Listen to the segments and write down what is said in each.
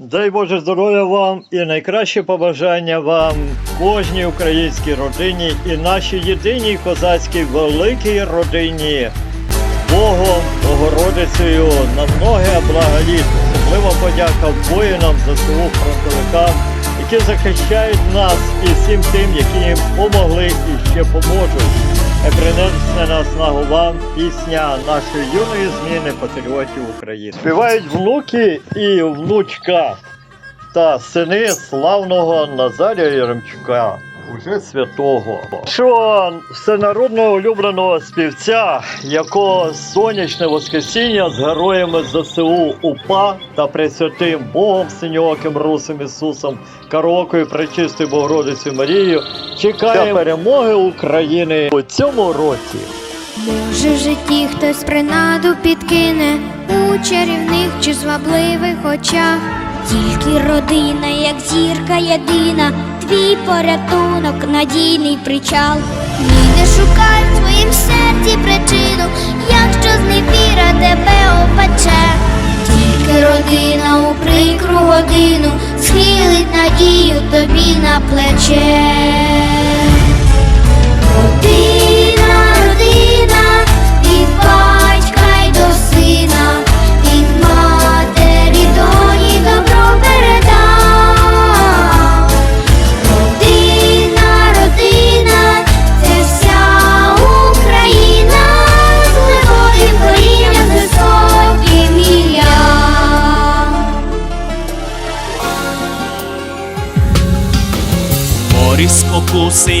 Дай Боже здоров'я вам і найкраще побажання вам кожній українській родині і нашій єдиній козацькій великій родині. Богом, Богородицею на многе блага літ. Особлива подяка воїнам ЗСУ фронтовикам, які захищають нас і всім тим, які їм помогли і ще поможуть. Е, Принесне на снагу вам пісня нашої юної зміни патріотів України. Співають внуки і внучка та сини славного Назарія Яремчука, уже святого. Що всенародного улюбленого співця, якого сонячне воскресіння з героями ЗСУ УПА та Пресвятим Богом Синьооким Русом Ісусом, Карокою Пречистою Богородицею Марією, чекає перемоги України у цьому році. Може, в житті хтось принаду підкине у чарівних чи звабливих очах. Тільки родина, як зірка єдина, твій порятунок, надійний причал. Ні, не шукай в своїм серці причину, якщо зневіра тебе опече. Тільки родина у прикру годину схилить надію тобі на плече. Родина, родина, від батька й до сина,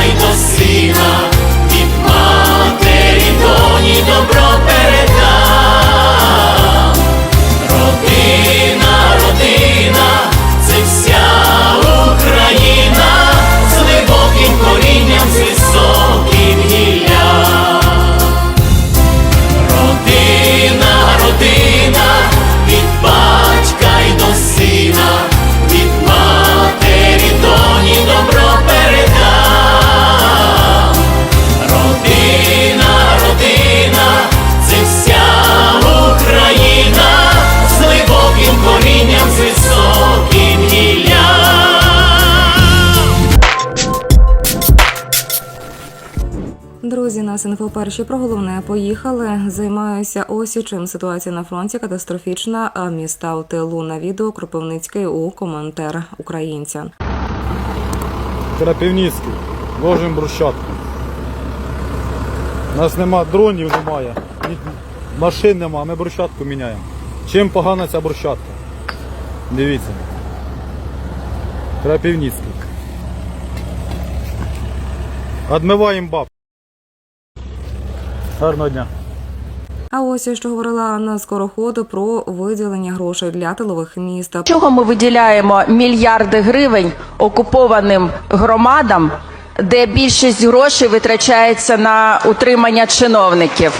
батька й до сина, від матері доні добро нас інфо перші про головне поїхали. Займаюся ось чим ситуація на фронті катастрофічна. А міста у тилу на відео Кропивницький у коментар українця. Крапивницький, ложимо брусчатку. У нас нема дронів, немає, машин нема, ми брусчатку міняємо. Чим погана ця брусчатка? Дивіться. Крапивницький. Адмиваємо баб. Гарного дня. А ось що говорила Анна Скороход про виділення грошей для тилових міст. Чого ми виділяємо мільярди гривень окупованим громадам, де більшість грошей витрачається на утримання чиновників?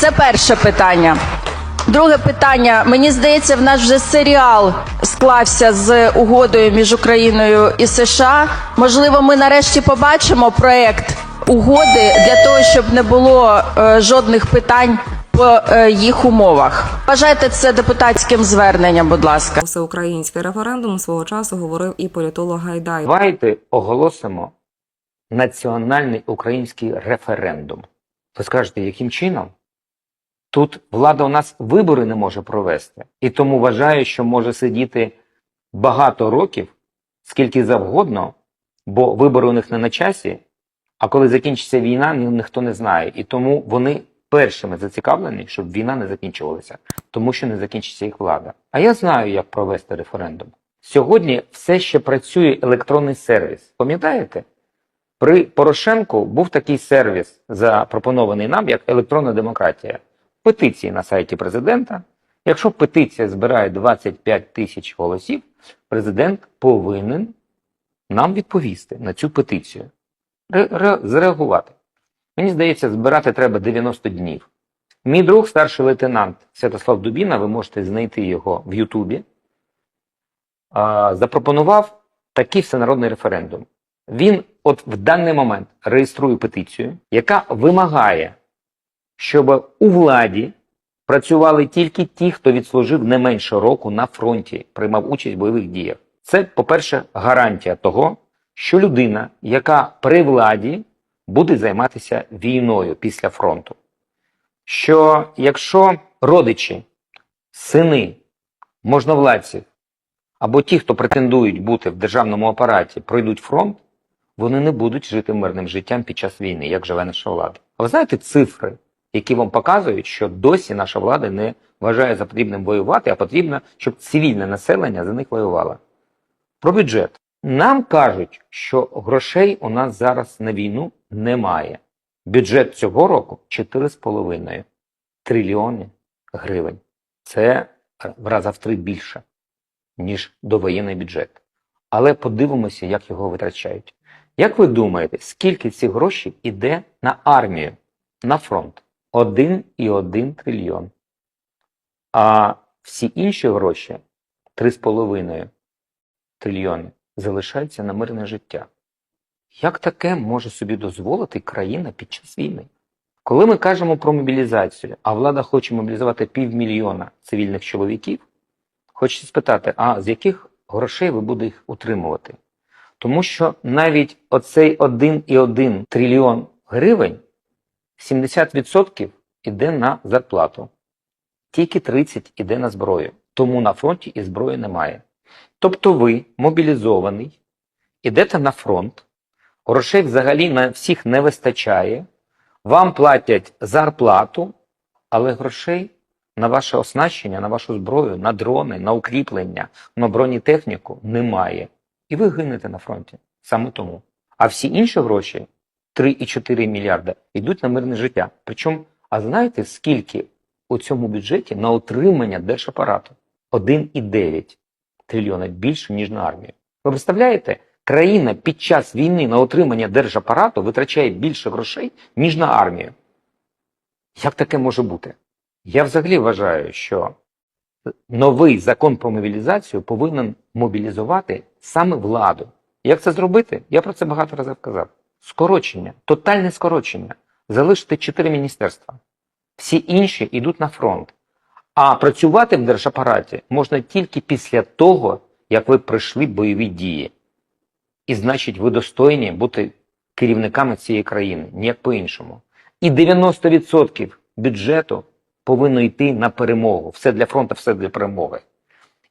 Це перше питання. Друге питання. Мені здається, в нас вже серіал склався з угодою між Україною і США. Можливо, ми нарешті побачимо проект угоди для того, щоб не було е, жодних питань по е, їх умовах. Вважайте це депутатським зверненням, будь ласка. Всеукраїнський референдум свого часу говорив і політолог Гайдай. Давайте оголосимо національний український референдум. Ви скажете, яким чином? Тут влада у нас вибори не може провести, і тому вважаю, що може сидіти багато років, скільки завгодно, бо вибори у них не на часі. А коли закінчиться війна, ніхто не знає. І тому вони першими зацікавлені, щоб війна не закінчувалася, тому що не закінчиться їх влада. А я знаю, як провести референдум. Сьогодні все ще працює електронний сервіс. Пам'ятаєте? При Порошенку був такий сервіс, запропонований нам як електронна демократія. Петиції на сайті президента. Якщо петиція збирає 25 тисяч голосів, президент повинен нам відповісти на цю петицію, зреагувати. Мені здається, збирати треба 90 днів. Мій друг, старший лейтенант Святослав Дубіна, ви можете знайти його в Ютубі, запропонував такий всенародний референдум. Він от в даний момент реєструє петицію, яка вимагає, щоб у владі працювали тільки ті, хто відслужив не менше року на фронті, приймав участь в бойових діях. Це, по-перше, гарантія того, що людина, яка при владі, буде займатися війною після фронту. Що якщо родичі, сини можновладців або ті, хто претендують бути в державному апараті, пройдуть фронт, вони не будуть жити мирним життям під час війни, як живе наша влада. А ви знаєте цифри, які вам показують, що досі наша влада не вважає за потрібним воювати, а потрібно, щоб цивільне населення за них воювало. Про бюджет. Нам кажуть, що грошей у нас зараз на війну немає. Бюджет цього року 4,5 трильйони гривень. Це в раза в три більше, ніж довоєнний бюджет. Але подивимося, як його витрачають. Як ви думаєте, скільки цих грошей іде на армію, на фронт? 1,1 трильйон. А всі інші гроші 3,5 трильйони залишаються на мирне життя. Як таке може собі дозволити країна під час війни? Коли ми кажемо про мобілізацію, а влада хоче мобілізувати півмільйона цивільних чоловіків, хочеться спитати, а з яких грошей ви будете їх утримувати? Тому що навіть оцей 1,1 трильйон гривень 70% іде на зарплату, тільки 30% іде на зброю. Тому на фронті і зброї немає. Тобто ви мобілізований, ідете на фронт, грошей взагалі на всіх не вистачає, вам платять зарплату, але грошей на ваше оснащення, на вашу зброю, на дрони, на укріплення, на бронетехніку немає. І ви гинете на фронті. Саме тому. А всі інші гроші 3,4 мільярда йдуть на мирне життя. Причому, а знаєте, скільки у цьому бюджеті на утримання держапарату? 1,9 трильйона більше, ніж на армію. Ви представляєте, країна під час війни на утримання держапарату витрачає більше грошей, ніж на армію. Як таке може бути? Я взагалі вважаю, що новий закон про мобілізацію повинен мобілізувати саме владу. Як це зробити? Я про це багато разів казав. Скорочення, тотальне скорочення. Залишити чотири міністерства. Всі інші йдуть на фронт. А працювати в держапараті можна тільки після того, як ви пройшли бойові дії. І значить, ви достойні бути керівниками цієї країни, ніяк по-іншому. І 90% бюджету повинно йти на перемогу. Все для фронту, все для перемоги.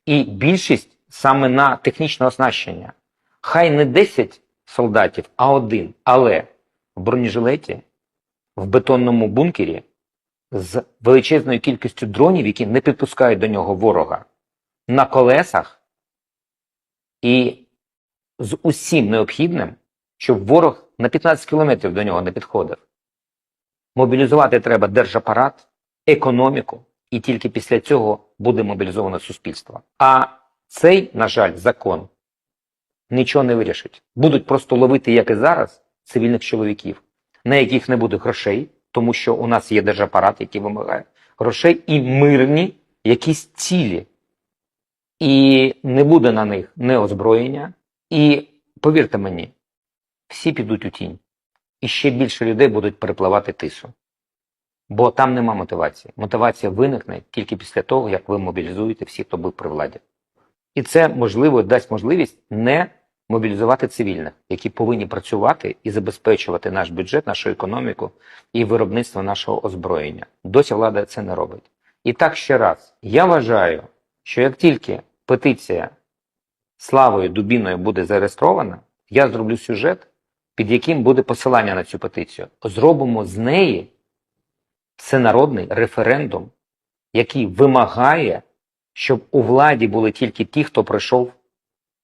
І більшість саме на технічне оснащення. Хай не 10 солдатів, а один. Але в бронежилеті, в бетонному бункері з величезною кількістю дронів, які не підпускають до нього ворога, на колесах і з усім необхідним, щоб ворог на 15 кілометрів до нього не підходив. Мобілізувати треба держапарат, економіку, і тільки після цього буде мобілізоване суспільство. А цей, на жаль, закон нічого не вирішить. Будуть просто ловити, як і зараз, цивільних чоловіків, на яких не буде грошей, тому що у нас є держапарат, який вимагає грошей, і мирні якісь цілі. І не буде на них неозброєння. І повірте мені, всі підуть у тінь. І ще більше людей будуть перепливати тису. Бо там нема мотивації. Мотивація виникне тільки після того, як ви мобілізуєте всіх, хто був при владі. І це, можливо, дасть можливість не мобілізувати цивільних, які повинні працювати і забезпечувати наш бюджет, нашу економіку і виробництво нашого озброєння. Досі влада це не робить. І так ще раз, я вважаю, що як тільки петиція Славою Дубіною буде зареєстрована, я зроблю сюжет, під яким буде посилання на цю петицію. Зробимо з неї всенародний референдум, який вимагає, щоб у владі були тільки ті, хто пройшов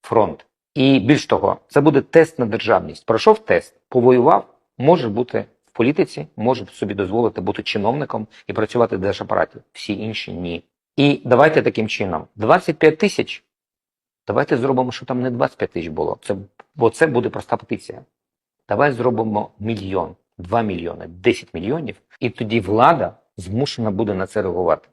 фронт. І більш того, це буде тест на державність. Пройшов тест, повоював, може бути в політиці, може собі дозволити бути чиновником і працювати в держапараті. Всі інші ні. І давайте таким чином: 25 тисяч Давайте зробимо, що там не 25 тисяч було. Це, бо це буде проста петиція. Давай зробимо мільйон, 2 мільйони, 10 мільйонів, і тоді влада змушена буде на це реагувати.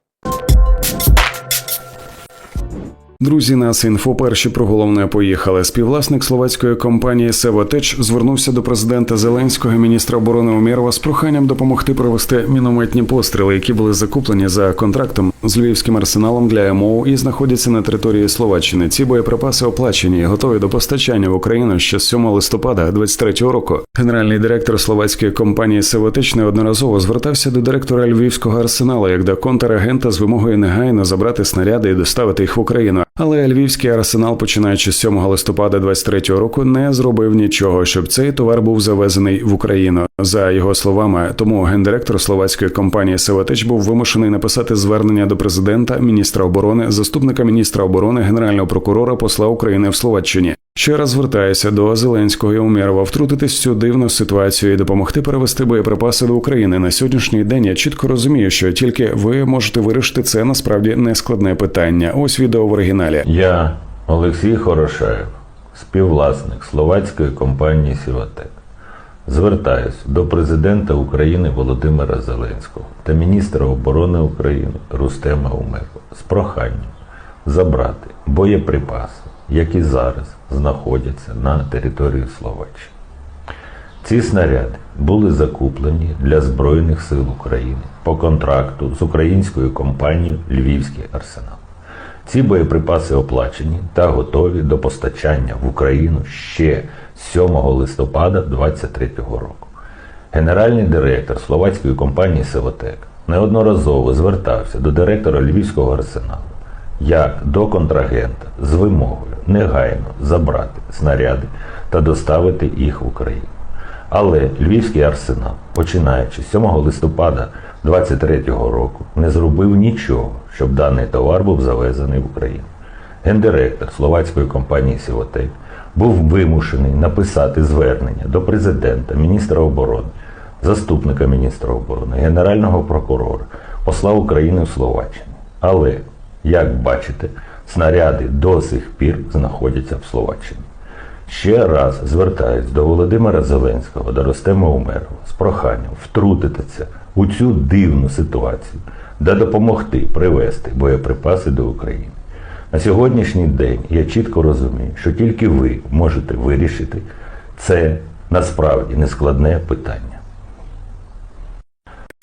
Друзі, нас інфо перші про головне поїхали. Співвласник словацької компанії Севотеч звернувся до президента Зеленського міністра оборони Умєрова з проханням допомогти провести мінометні постріли, які були закуплені за контрактом з львівським арсеналом для МОУ і знаходяться на території Словаччини. Ці боєприпаси оплачені і готові до постачання в Україну ще з 7 листопада 23 року. Генеральний директор словацької компанії Севотеч неодноразово звертався до директора львівського арсеналу як до контрагента з вимогою негайно забрати снаряди і доставити їх в Україну. Але львівський арсенал, починаючи з 7 листопада 23 року, не зробив нічого, щоб цей товар був завезений в Україну. За його словами, тому гендиректор словацької компанії Севатич був вимушений написати звернення до президента, міністра оборони, заступника міністра оборони, генерального прокурора, посла України в Словаччині. Ще раз звертаюся до Зеленського і Умєрова втрутитись в цю дивну ситуацію і допомогти перевести боєприпаси до України на сьогоднішній день. Я чітко розумію, що тільки ви можете вирішити це насправді нескладне питання. Ось відео в оригіналі. Я Олексій Хорошаєв, співвласник словацької компанії Сіватек. Звертаюсь до президента України Володимира Зеленського та міністра оборони України Рустема Умерова з проханням забрати боєприпаси, які зараз знаходяться на території Словаччини. Ці снаряди були закуплені для Збройних сил України по контракту з українською компанією Львівський арсенал. Ці боєприпаси оплачені та готові до постачання в Україну ще 7 листопада 2023 року. Генеральний директор словацької компанії Севотек неодноразово звертався до директора Львівського арсеналу як до контрагента з вимогою негайно забрати снаряди та доставити їх в Україну. Але Львівський арсенал, починаючи з 7 листопада 2023 року, не зробив нічого, щоб даний товар був завезений в Україну. Гендиректор словацької компанії Сівотек був вимушений написати звернення до президента, міністра оборони, заступника міністра оборони, генерального прокурора, посла України в Словаччині. Але, як бачите, снаряди до сих пір знаходяться в Словаччині. Ще раз звертаюсь до Володимира Зеленського, до Ростема Умерова з проханням втрутитися у цю дивну ситуацію та допомогти привезти боєприпаси до України. На сьогоднішній день я чітко розумію, що тільки ви можете вирішити це насправді нескладне питання.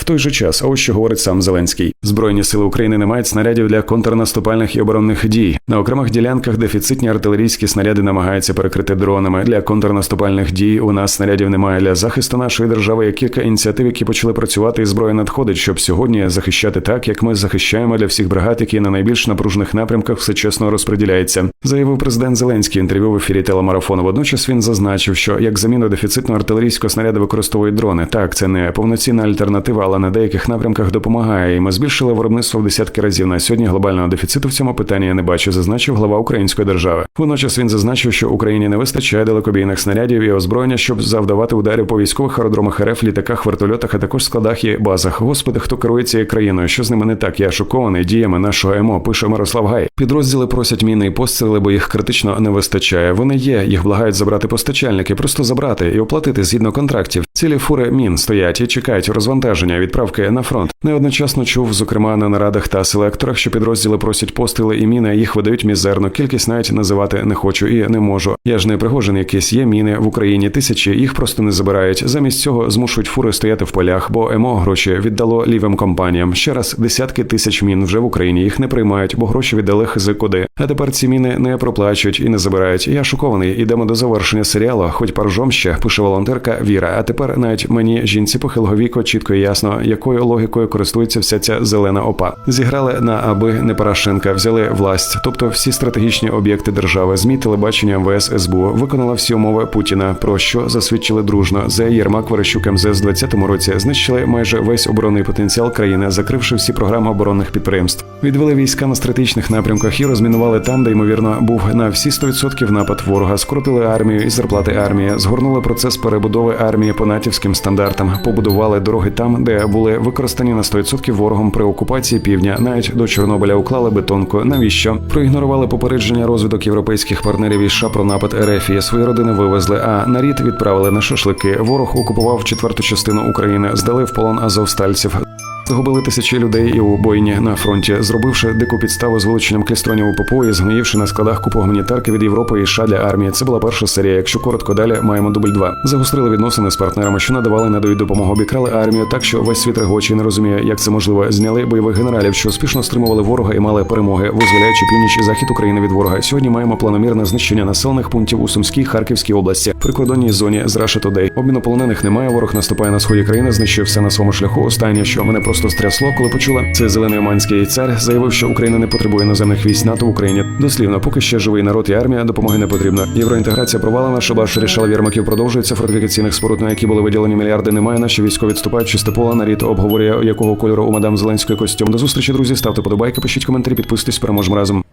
Той же час, ось що говорить сам Зеленський: збройні сили України не мають снарядів для контрнаступальних і оборонних дій. На окремих ділянках дефіцитні артилерійські снаряди намагаються перекрити дронами. Для контрнаступальних дій у нас снарядів немає для захисту нашої держави. Є кілька ініціатив, які почали працювати, і зброя надходить, щоб сьогодні захищати так, як ми захищаємо для всіх бригад, які на найбільш напружених напрямках все чесно розподіляється. Заявив президент Зеленський інтерв'ю в ефірі телемарафону. Водночас він зазначив, що як заміну дефіцитного артилерійського снаряду використовують дрони. Так, це не повноцінна альтернатива, але на деяких напрямках допомагає. І ми збільшили виробництво в десятки разів. На сьогодні глобального дефіциту в цьому питанні я не бачу, зазначив глава української держави. Водночас він зазначив, що Україні не вистачає далекобійних снарядів і озброєння, щоб завдавати ударів по військових аеродромах РФ, літаках, вертольотах, а також складах і базах. Господи, хто керує цією країною? Що з ними не так? Я шокований діями нашого МО, пише Мирослав Гай. Підрозділи просять міни і постріли, бо їх критично не вистачає. Вони є, їх благають забрати постачальники, просто забрати і оплатити згідно контрактів. Цілі фури мін стоять і чекають розвантаження, відправки на фронт. Неодночасно чув, зокрема на нарадах та селекторах, що підрозділи просять постріли і міни, їх видають мізерну. Кількість навіть називати не хочу і не можу. Я ж не пригожин, якісь є міни в Україні. Тисячі їх просто не забирають. Замість цього змушують фури стояти в полях, бо ЕМО гроші віддало лівим компаніям. Ще раз десятки тисяч мін вже в Україні їх не приймають, бо гроші віддали хизикуди. А тепер ці міни не проплачують і не забирають. Я шокований. Ідемо до завершення серіалу, хоч паржом ще пише волонтерка Віра. А тепер навіть мені жінці похилого віку чітко і ясно, якою логікою користується вся ця зелена опа. Зіграли на аби не Порошенка, взяли власть, тобто всі стратегічні об'єкти держави, змі телебачення МВС СБУ виконала всі умови Путіна, про що засвідчили дружно. За Єрмак Верещук МЗС в 2020 році знищили майже весь оборонний потенціал країни, закривши всі програми оборонних підприємств. Відвели війська на стратегічних напрямках і розмінували там, де ймовірно був на всі 100% напад ворога. Скоротили армію і зарплати армії, згорнули процес перебудови армії по натівським стандартам, побудували дороги там, де були використані на 100% ворогом при окупації півдня. Навіть до Чорнобиля уклали бетонку. Навіщо проігнорували попередження розвиток європейських партнерів і США про напад РФ свої родини вивезли. А на рід відправили на шашлики. Ворог окупував четверту частину України, здали в полон азовстальців. Загубили тисячі людей і у бойні на фронті, зробивши дику підставу з вилученням клістронів у ППО і згноївши на складах купу гуманітарки від Європи і США для армії. Це була перша серія. Якщо коротко далі, маємо дубль 2. Загострили відносини з партнерами, що надавали надають допомогу, обікрали армію, так що весь світ регоче не розуміє, як це можливо. Зняли бойових генералів, що успішно стримували ворога і мали перемоги, визволяючи північ і захід України від ворога. Сьогодні маємо планомірне знищення населених пунктів у Сумській Харківській області, прикордонній зоні з Russia Today. Обміну полонених немає. Ворог наступає на сході країни, знищує все на своєму шляху. Останнє, що мене просто стрясло, коли почула, це зелений оманський цар заявив, що Україна не потребує наземних військ НАТО в Україні. Дослівно, поки ще живий народ і армія допомоги не потрібна. Євроінтеграція провалена. Шабаш рішала вірмаків продовжується. Фортифікаційних споруд, на які були виділені мільярди, немає. Наші військові відступають. Чисте поле нарід обговорює, якого кольору у мадам Зеленської костюм. До зустрічі, друзі. Ставте подобайки, пишіть коментарі, підписуйтесь. Переможемо разом.